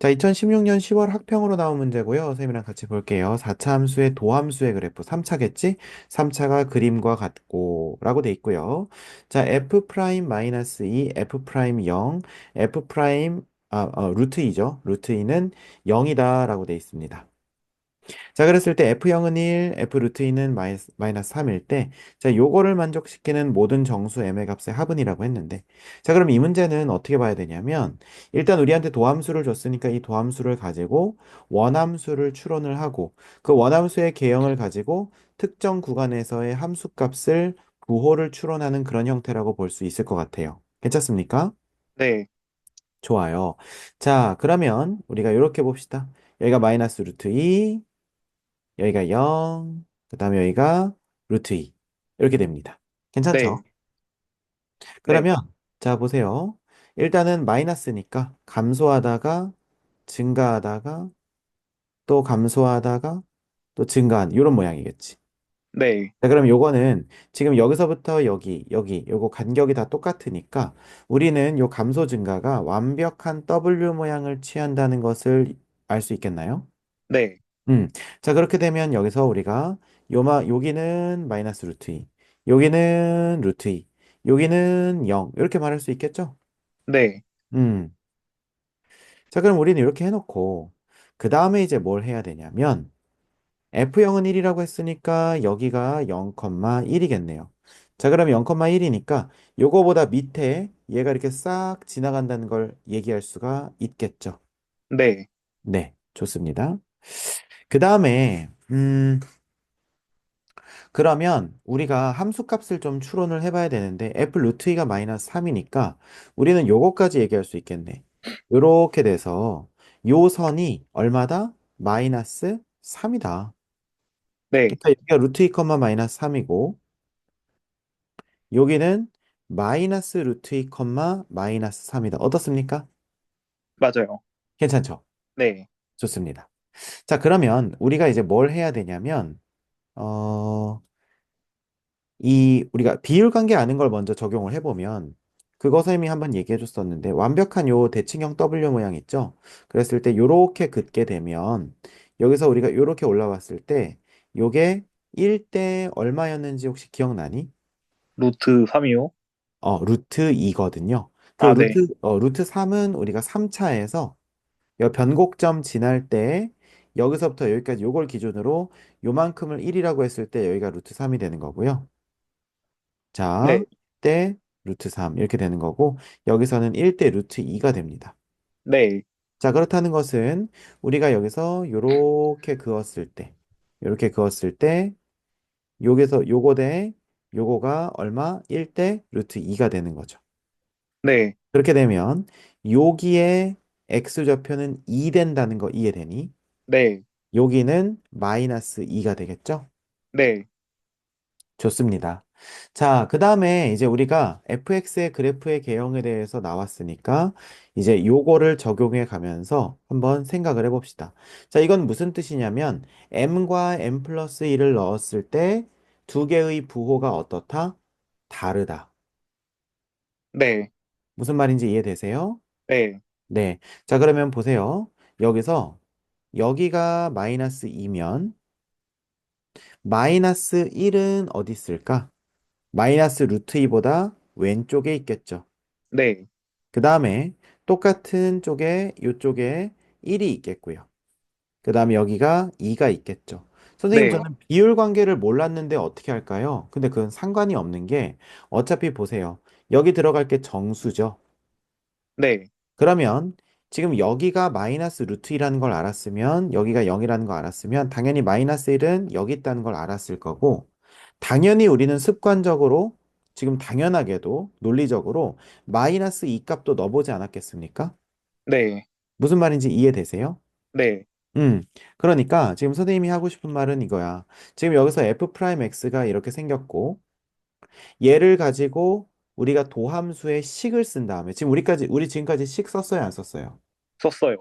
자, 2016년 10월 학평으로 나온 문제고요. 선생님이랑 같이 볼게요. 4차 함수의 도함수의 그래프 3차겠지? 3차가 그림과 같고 라고 돼 있고요. 자, f 프라임 마이너스 2, f 프라임 0, f 프라임 아, 어, 루트 2죠. 루트 2는 0이다 라고 돼 있습니다. 자, 그랬을 때 F0은 1, F 루트 2는 마이너스, 마이너스 3일 때, 자, 요거를 만족시키는 모든 정수 M의 값의 합은이라고 했는데, 자, 그럼 이 문제는 어떻게 봐야 되냐면, 일단 우리한테 도함수를 줬으니까 이 도함수를 가지고 원함수를 추론을 하고, 그 원함수의 개형을 가지고 특정 구간에서의 함수 값을 부호를 추론하는 그런 형태라고 볼 수 있을 것 같아요. 괜찮습니까? 네, 좋아요. 자, 그러면 우리가 이렇게 봅시다. 여기가 마이너스 루트 2, 여기가 0, 그 다음에 여기가 루트 2. 이렇게 됩니다. 괜찮죠? 네, 네, 그러면, 자, 보세요. 일단은 마이너스니까 감소하다가 증가하다가 또 감소하다가 또 증가한 이런 모양이겠지. 네, 자, 그럼 요거는 지금 여기서부터 여기, 여기, 요거 간격이 다 똑같으니까 우리는 요 감소 증가가 완벽한 W 모양을 취한다는 것을 알 수 있겠나요? 네, 음. 자, 그렇게 되면 여기서 우리가 요마, 여기는 마이너스 루트 2, 여기는 루트 2, 여기는 0, 이렇게 말할 수 있겠죠? 네, 음. 자, 그럼 우리는 이렇게 해놓고, 그 다음에 이제 뭘 해야 되냐면, F0은 1이라고 했으니까 여기가 0,1이겠네요. 자, 그러면 0,1이니까 요거보다 밑에 얘가 이렇게 싹 지나간다는 걸 얘기할 수가 있겠죠? 네, 네, 좋습니다. 그 다음에, 음, 그러면 우리가 함수값을 좀 추론을 해봐야 되는데 f 루트 2가 마이너스 3이니까 우리는 요거까지 얘기할 수 있겠네. 요렇게 돼서 요 선이 얼마다? 마이너스 3이다. 네, 그러니까 여기가 루트 2, 마이너스 3이고 여기는 마이너스 루트 2, 마이너스 3이다. 어떻습니까? 맞아요. 괜찮죠? 네, 좋습니다. 자, 그러면 우리가 이제 뭘 해야 되냐면 어, 이 우리가 비율 관계 아는 걸 먼저 적용을 해보면 그거 선생님이 한번 얘기해 줬었는데 완벽한 요 대칭형 W 모양 있죠? 그랬을 때 요렇게 긋게 되면 여기서 우리가 요렇게 올라왔을 때 요게 1대 얼마였는지 혹시 기억나니? 루트 3이요? 어, 루트 2거든요. 그 아, 네, 루트 어, 루트 3은 우리가 3차에서 요 변곡점 지날 때 여기서부터 여기까지 요걸 기준으로 요만큼을 1이라고 했을 때 여기가 루트 3이 되는 거고요. 자, 네, 때 루트 3 이렇게 되는 거고 여기서는 1대 루트 2가 됩니다. 네, 자, 그렇다는 것은 우리가 여기서 요렇게 그었을 때 요렇게 그었을 때 여기서 요거 대 요거가 얼마? 1대 루트 2가 되는 거죠. 네, 그렇게 되면 여기에 x좌표는 2 된다는 거 이해되니? 네, 여기는 마이너스 2가 되겠죠? 네, 좋습니다. 자, 그 다음에 이제 우리가 fx의 그래프의 개형에 대해서 나왔으니까 이제 요거를 적용해 가면서 한번 생각을 해봅시다. 자, 이건 무슨 뜻이냐면 m과 m 플러스 1을 넣었을 때 두 개의 부호가 어떻다? 다르다. 네, 무슨 말인지 이해되세요? 네, 네. 자, 그러면 보세요. 여기서 여기가 마이너스 2면 마이너스 1은 어디 있을까? 마이너스 루트 2보다 왼쪽에 있겠죠. 네, 그 다음에 똑같은 쪽에 이쪽에 1이 있겠고요. 그 다음에 여기가 2가 있겠죠. 선생님, 네, 저는 비율 관계를 몰랐는데 어떻게 할까요? 근데 그건 상관이 없는 게 어차피 보세요. 여기 들어갈 게 정수죠. 네, 그러면 지금 여기가 마이너스 루트 2라는 걸 알았으면 여기가 0이라는 걸 알았으면 당연히 마이너스 1은 여기 있다는 걸 알았을 거고 당연히 우리는 습관적으로 지금 당연하게도 논리적으로 마이너스 2 값도 넣어보지 않았겠습니까? 네, 무슨 말인지 이해되세요? 네, 음, 그러니까 지금 선생님이 하고 싶은 말은 이거야. 지금 여기서 f 프라임 x가 이렇게 생겼고 얘를 가지고 우리가 도함수의 식을 쓴 다음에 지금 우리까지 우리 지금까지 식 썼어요, 안 썼어요? 썼어요.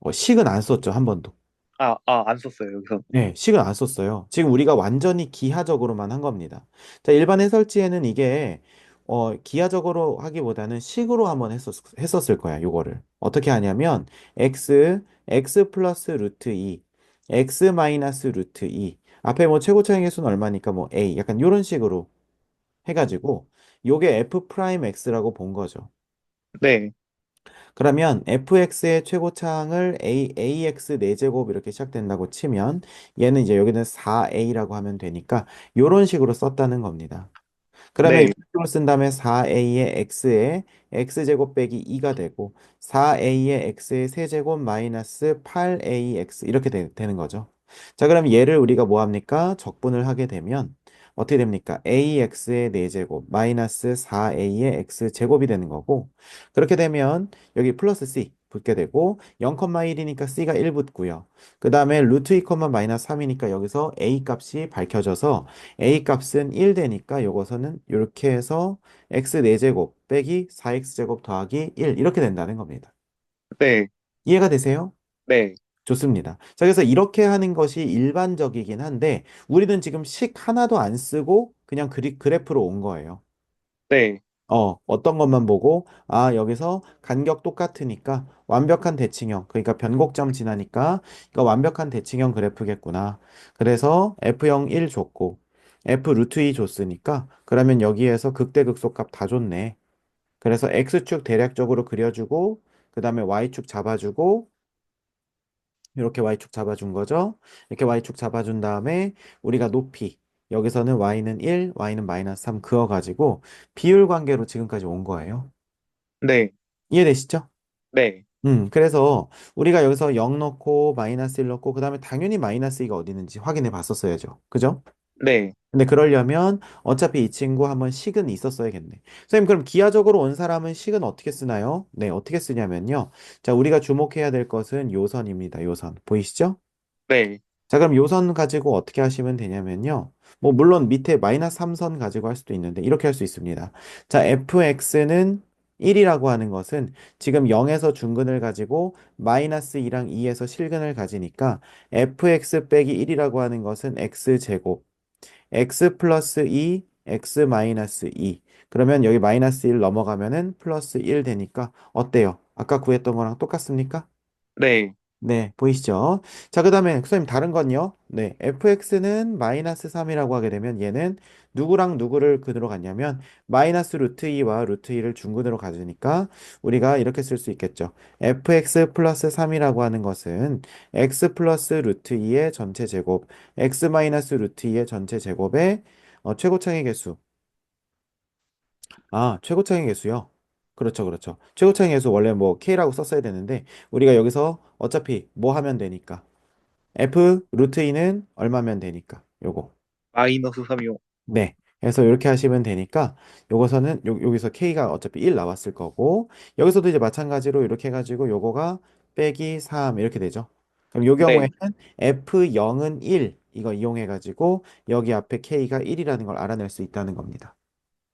어, 식은 안 썼죠, 한 번도. 아, 아, 안 썼어요, 여기서. 네, 식은 안 썼어요. 지금 우리가 완전히 기하적으로만 한 겁니다. 자, 일반 해설지에는 이게 어, 기하적으로 하기보다는 식으로 한번 했었, 했었을 거야, 요거를. 어떻게 하냐면, x, x 플러스 루트 2, x 마이너스 루트 2. 앞에 뭐 최고차의 개수는 얼마니까 뭐 a. 약간 요런 식으로 해가지고, 요게 f 프라임 x라고 본 거죠. 네, 그러면 fx의 최고차항을 a, ax 4제곱 이렇게 시작된다고 치면, 얘는 이제 여기는 4a라고 하면 되니까, 요런 식으로 썼다는 겁니다. 그러면 네, 이쪽으로 쓴 다음에 4a의 x에 x제곱 빼기 2가 되고 4a의 x의 세제곱 마이너스 8ax 이렇게 되, 는 거죠. 자, 그럼 얘를 우리가 뭐 합니까? 적분을 하게 되면 어떻게 됩니까? ax의 4제곱 마이너스 4a의 x제곱이 되는 거고 그렇게 되면 여기 플러스 c 붙게 되고 0,1이니까 c가 1 붙고요. 그 다음에 루트 2, 마이너스 3이니까 여기서 a 값이 밝혀져서 a 값은 1 되니까 요거서는 이렇게 해서 x 4제곱 빼기 4x제곱 더하기 1 이렇게 된다는 겁니다. 네, 이해가 되세요? 네, 좋습니다. 자, 그래서 이렇게 하는 것이 일반적이긴 한데 우리는 지금 식 하나도 안 쓰고 그냥 그리, 그래프로 온 거예요. 네, 어, 어떤 것만 보고, 아, 여기서 간격 똑같으니까 완벽한 대칭형, 그러니까 변곡점 지나니까 이거 완벽한 대칭형 그래프겠구나. 그래서 F형 1 줬고, F 루트 2 줬으니까, 그러면 여기에서 극대극소값 다 줬네. 그래서 X축 대략적으로 그려주고, 그 다음에 Y축 잡아주고, 이렇게 Y축 잡아준 거죠. 이렇게 Y축 잡아준 다음에 우리가 높이 여기서는 Y는 1, Y는 마이너스 3 그어가지고 비율 관계로 지금까지 온 거예요. 네, 이해되시죠? 네, 음, 그래서 우리가 여기서 0 넣고 마이너스 1 넣고 그 다음에 당연히 마이너스 2가 어디 있는지 확인해 봤었어야죠. 그죠? 네, 근데 그러려면 어차피 이 친구 한번 식은 있었어야겠네. 선생님, 그럼 기하적으로 온 사람은 식은 어떻게 쓰나요? 네, 어떻게 쓰냐면요. 자, 우리가 주목해야 될 것은 요선입니다. 요선. 보이시죠? 네, 자, 그럼 요선 가지고 어떻게 하시면 되냐면요. 뭐, 물론 밑에 마이너스 3선 가지고 할 수도 있는데, 이렇게 할 수 있습니다. 자, fx는 1이라고 하는 것은 지금 0에서 중근을 가지고 마이너스 2랑 2에서 실근을 가지니까 fx 빼기 1이라고 하는 것은 x제곱, x 플러스 2, x 마이너스 2. 그러면 여기 마이너스 1 넘어가면은 플러스 1 되니까 어때요? 아까 구했던 거랑 똑같습니까? 네, 네, 보이시죠? 자, 그 다음에, 선생님, 다른 건요? 네, fx는 마이너스 3이라고 하게 되면 얘는 누구랑 누구를 근으로 갔냐면, 마이너스 루트 2와 루트 2를 중근으로 가지니까 우리가 이렇게 쓸 수 있겠죠. fx 플러스 3이라고 하는 것은 x 플러스 루트 2의 전체 제곱, x 마이너스 루트 2의 전체 제곱의 어, 최고창의 개수. 아, 최고차항의 개수요? 그렇죠, 그렇죠. 최고차항의 개수 원래 뭐 K라고 썼어야 되는데 우리가 여기서 어차피 뭐 하면 되니까 F 루트 2는 얼마면 되니까 요거. 마이너스 3이요. 네. 그래서 이렇게 하시면 되니까 요거서는 요, 여기서 K가 어차피 1 나왔을 거고 여기서도 이제 마찬가지로 이렇게 해가지고 요거가 빼기 3 이렇게 되죠. 그럼 요 네, 경우에는 F0은 1 이거 이용해가지고 여기 앞에 K가 1이라는 걸 알아낼 수 있다는 겁니다.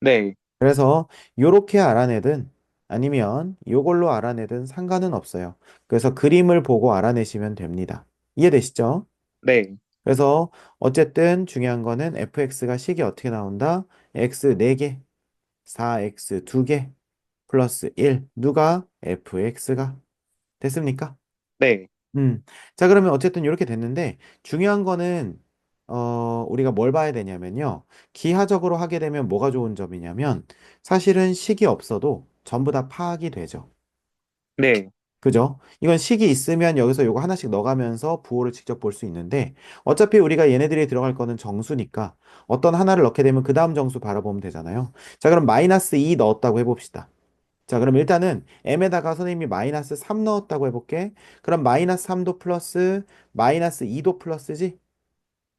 네, 그래서 요렇게 알아내든 아니면 요걸로 알아내든 상관은 없어요. 그래서 그림을 보고 알아내시면 됩니다. 이해되시죠? 네, 그래서 어쨌든 중요한 거는 fx가 식이 어떻게 나온다? x 4개, 4x 2개, 플러스 1. 누가? fx가. 됐습니까? 네, 음. 자, 그러면 어쨌든 이렇게 됐는데, 중요한 거는, 어, 우리가 뭘 봐야 되냐면요. 기하적으로 하게 되면 뭐가 좋은 점이냐면, 사실은 식이 없어도 전부 다 파악이 되죠. 네, 그죠? 이건 식이 있으면 여기서 요거 하나씩 넣어가면서 부호를 직접 볼 수 있는데, 어차피 우리가 얘네들이 들어갈 거는 정수니까, 어떤 하나를 넣게 되면 그 다음 정수 바라보면 되잖아요. 자, 그럼 마이너스 2 넣었다고 해봅시다. 자, 그럼 일단은 m에다가 선생님이 마이너스 3 넣었다고 해볼게. 그럼 마이너스 3도 플러스 마이너스 2도 플러스지?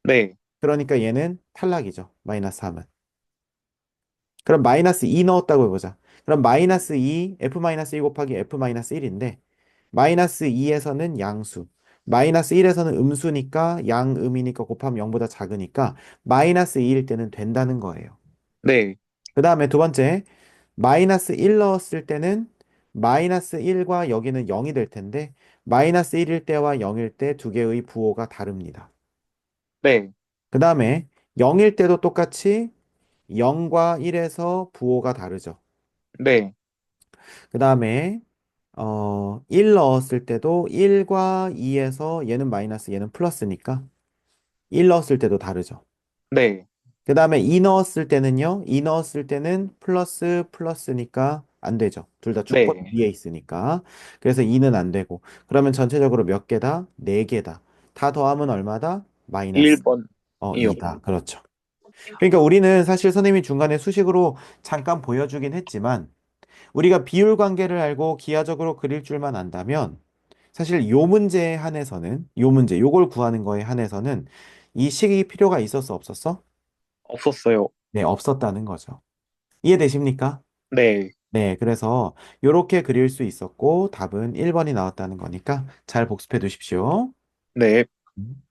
네, 그러니까 얘는 탈락이죠. 마이너스 3은. 그럼 마이너스 2 넣었다고 해보자. 그럼 마이너스 2, f 마이너스 2 곱하기 f 마이너스 1인데 마이너스 2에서는 양수. 마이너스 1에서는 음수니까 양음이니까 곱하면 0보다 작으니까 마이너스 2일 때는 된다는 거예요. 네, 그 다음에 두 번째, 마이너스 1 넣었을 때는 마이너스 1과 여기는 0이 될 텐데, 마이너스 1일 때와 0일 때 두 개의 부호가 다릅니다. 네, 그 다음에 0일 때도 똑같이 0과 1에서 부호가 다르죠. 네, 그 다음에 어, 1 넣었을 때도 1과 2에서 얘는 마이너스 얘는 플러스니까 1 넣었을 때도 다르죠. 네, 그 다음에 2 넣었을 때는요. 2 넣었을 때는 플러스 플러스니까 안 되죠. 둘다 조건 네. 위에 있으니까. 그래서 2는 안 되고. 그러면 전체적으로 몇 개다? 4개다. 다 더하면 얼마다? 마이너스. 어, 1번이요. 2다. 그렇죠. 그러니까 우리는 사실 선생님이 중간에 수식으로 잠깐 보여주긴 했지만 우리가 비율 관계를 알고 기하적으로 그릴 줄만 안다면 사실 요 문제에 한해서는 요 문제 요걸 구하는 거에 한해서는 이 식이 필요가 있었어 없었어? 없었어요. 네, 없었다는 거죠. 이해되십니까? 네, 네, 그래서 요렇게 그릴 수 있었고 답은 1번이 나왔다는 거니까 잘 복습해 두십시오. 네. 음.